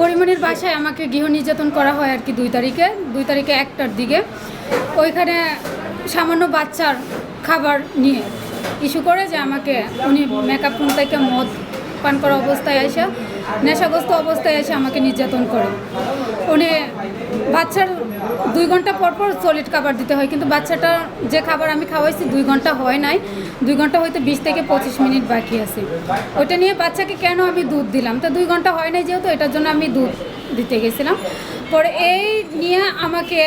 পরিমণির বাসায় আমাকে গৃহ নির্যাতন করা হয় আর কি দুই তারিখে দুই তারিখে একটার দিকে। ওইখানে সামান্য বাচ্চার খাবার নিয়ে ইস্যু করে যে আমাকে, উনি মেকআপ রুম থেকে মদ পান করা অবস্থায় এসে নেশাগ্রস্ত অবস্থায় এসে আমাকে নির্যাতন করে। উনি বাচ্চার দুই ঘণ্টা পর পর সলিড খাবার দিতে হয়, কিন্তু বাচ্চাটা যে খাবার আমি খাওয়াইছি দুই ঘণ্টা হয় নাই। দুই ঘণ্টা হয়তো বিশ থেকে পঁচিশ মিনিট বাকি আছে। ওইটা নিয়ে বাচ্চাকে কেন আমি দুধ দিলাম? তো দুই ঘণ্টা হয় নাই যেহেতু, এটার জন্য আমি দুধ দিতে গেছিলাম। পরে এই নিয়ে আমাকে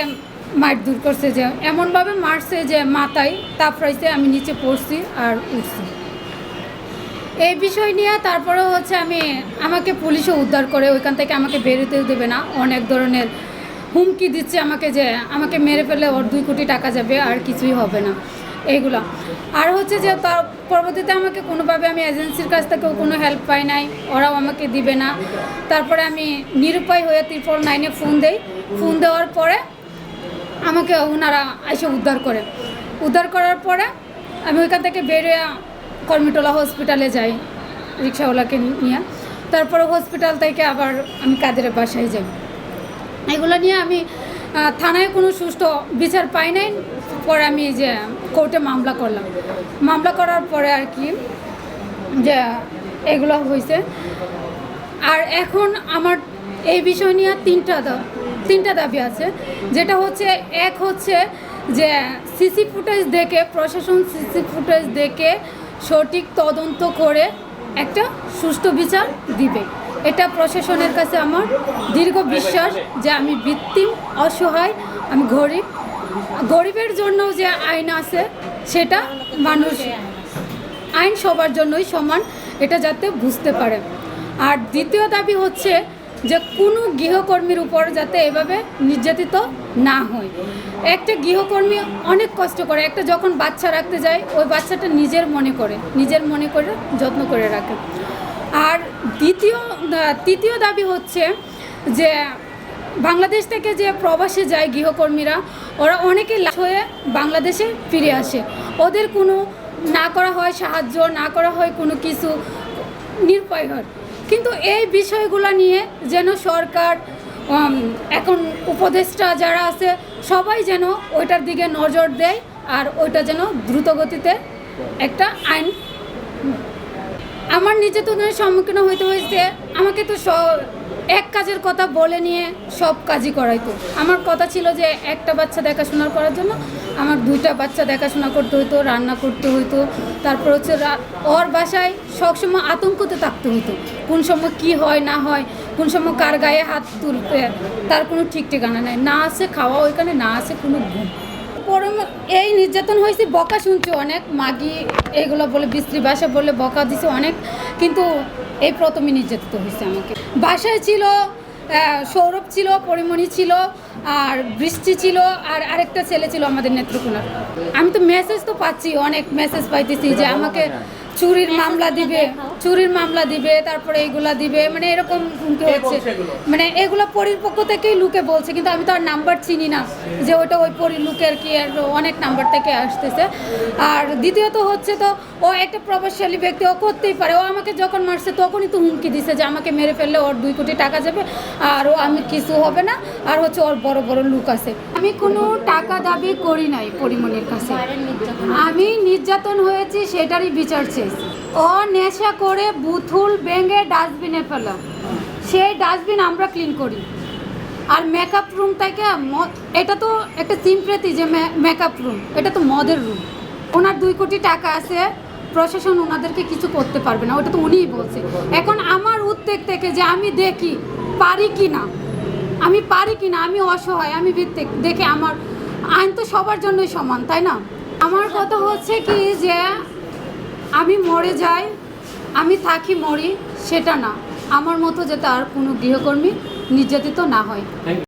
মার দূর করছে যে, এমনভাবে মারছে যে মাথায় তাপড়াইছে আমি নিচে পড়ছি আর উঠছি। এই বিষয় নিয়ে তারপরে হচ্ছে আমি আমাকে পুলিশও উদ্ধার করে, ওইখান থেকে আমাকে বেরোতে দেবে না। অনেক ধরনের হুমকি দিচ্ছে আমাকে যে, আমাকে মেরে ফেলে ওর দুই কোটি টাকা যাবে, আর কিছুই হবে না। এইগুলো। আর হচ্ছে যে, তার পরবর্তীতে আমাকে কোনোভাবে আমি এজেন্সির কাছ থেকেও কোনো হেল্প পাই নাই, ওরাও আমাকে দিবে না। তারপরে আমি নিরুপায় হয়ে ত্রিপল নাইনে ফোন দেই। ফোন দেওয়ার পরে আমাকে ওনারা এসে উদ্ধার করে। উদ্ধার করার পরে আমি ওইখান থেকে বেরিয়ে কর্মিটোলা হসপিটালে যাই, রিক্সাওয়ালাকে নিয়ে। তারপরে হসপিটাল থেকে আবার আমি কাদের বাসায় যাই। এগুলো নিয়ে আমি থানায় কোনো সুষ্ঠু বিচার পাই নাই। পরে আমি যে কোর্টে মামলা করলাম। মামলা করার পরে আর কি, যে এগুলো হয়েছে আর এখন আমার এই বিষয় নিয়ে তিনটা তিনটা দাবি আছে। যেটা হচ্ছে, এক হচ্ছে যে সিসি ফুটেজ দেখে, প্রশাসন সিসি ফুটেজ দেখে সঠিক তদন্ত করে একটা সুষ্ঠু বিচার দিবে। এটা প্রশাসনের কাছে আমার দীর্ঘ বিশ্বাস যে আমি ভিত্তিম অসহায়, আমি গরিব। গরিবের জন্য যে আইন আছে, সেটা মানুষ আইন সবার জন্যই সমান, এটা যাতে বুঝতে পারে। আর দ্বিতীয় দাবি হচ্ছে যে কোনো গৃহকর্মীর উপর যাতে এভাবে নির্যাতিত না হয়। একটা গৃহকর্মী অনেক কষ্ট করে, একটা যখন বাচ্চা রাখতে যায়, ওই বাচ্চাটা নিজের মনে করে, নিজের মনে করে যত্ন করে রাখে। আর দ্বিতীয়, তৃতীয় দাবি হচ্ছে যে বাংলাদেশ থেকে যে প্রবাসে যায় গৃহকর্মীরা, ওরা অনেকে হয়ে বাংলাদেশে ফিরে আসে। ওদের কোনো না করা হয় সাহায্য, না করা হয় কোনো কিছু নিরুপায় হয়। কিন্তু এই বিষয়গুলো নিয়ে যেন সরকার এখন উপদেষ্টা যারা আছে, সবাই যেন ওইটার দিকে নজর দেয় আর ওইটা যেন দ্রুতগতিতে একটা আইন আমার নির্যাতনের সম্মুখীন হইতে হয়েছে আমাকে তো এক কাজের কথা বলে নিয়ে সব কাজই করাইতো। আমার কথা ছিল যে একটা বাচ্চা দেখাশোনা করার জন্য আমার দুইটা বাচ্চা দেখাশোনা করতে হতো রান্না করতে হতো তারপর হচ্ছে ওর বাসায় সবসময় আতঙ্কতে থাকতে হতো কোন সময় কি হয়, না হয়, কোন সময় কার গায়ে হাত তুলতে, তার কোনো ঠিক ঠিকানা নেই। না আছে খাওয়া ওইখানে, না আছে কোনো ঘুম। এই নির্যাতন হয়েছে, বকা শুনছি অনেক, মাগি এগুলো বলে, বিশ্রী ভাষা বলে বকা দিছে অনেক, কিন্তু এই প্রথমে নির্যাতিত হয়েছে আমাকে। বাসায় ছিল সৌরভ ছিল, পরিমণি ছিল, আর বৃষ্টি ছিল, আর আরেকটা ছেলে ছিল আমাদের নেত্রকোনার আমি তো মেসেজ তো পাচ্ছি, অনেক মেসেজ পাইতেছি যে আমাকে চুরির মামলা দিবে। চুরির মামলা দিবে তারপরে এইগুলা দিবে মানে এরকম হুমকি হচ্ছে। মানে এগুলো পরির পক্ষ থেকেই লুকে বলছে কিন্তু আমি তো আর নাম্বার চিনি না যে ওইটা ওই পরি লুকের কি আর অনেক নাম্বার থেকে আসতেছে। আর দ্বিতীয়ত হচ্ছে তো ও একটা প্রভাবশালী ব্যক্তি ও করতেই পারে। ও আমাকে যখন মারছে তখনই তো হুমকি দিছে যে আমাকে মেরে ফেললে ওর দুই কোটি টাকা যাবে আর ও আমি কিছু হবে না আর হচ্ছে ওর বড় বড় লুক আছে। আমি কোনো টাকা দাবি করি নাই পরিমণির কাছে। আমি নির্যাতন হয়েছি সেটারই বিচার চেয়েছি। ও নেশা করে বুথুল ভেঙে ডাস্টবিনে ফেলা। সেই ডাস্টবিন আমরা ক্লিন করি। আর মেকআপ রুম থেকে এটা তো একটা সিম্প্রেতি যে মেকআপ রুম এটা তো মদের রুম ওনার দুই কোটি টাকা আছে, প্রশাসন ওনাদেরকে কিছু করতে পারবে না, ওটা তো উনিই বলছে। এখন আমার উদ্বেগ থেকে যে আমি দেখি, পারি কি না? আমি পারি কি না? আমি অসহায়, আমি ভিত্তিক। দেখে আমার আইন তো সবার জন্যই সমান, তাই না? আমার কথা হচ্ছে কি যে আমি মরে যাই আমি থাকি মরি সেটা না। আমার মতো যাতে আর কোনো গৃহকর্মী নির্যাতিত না হয়।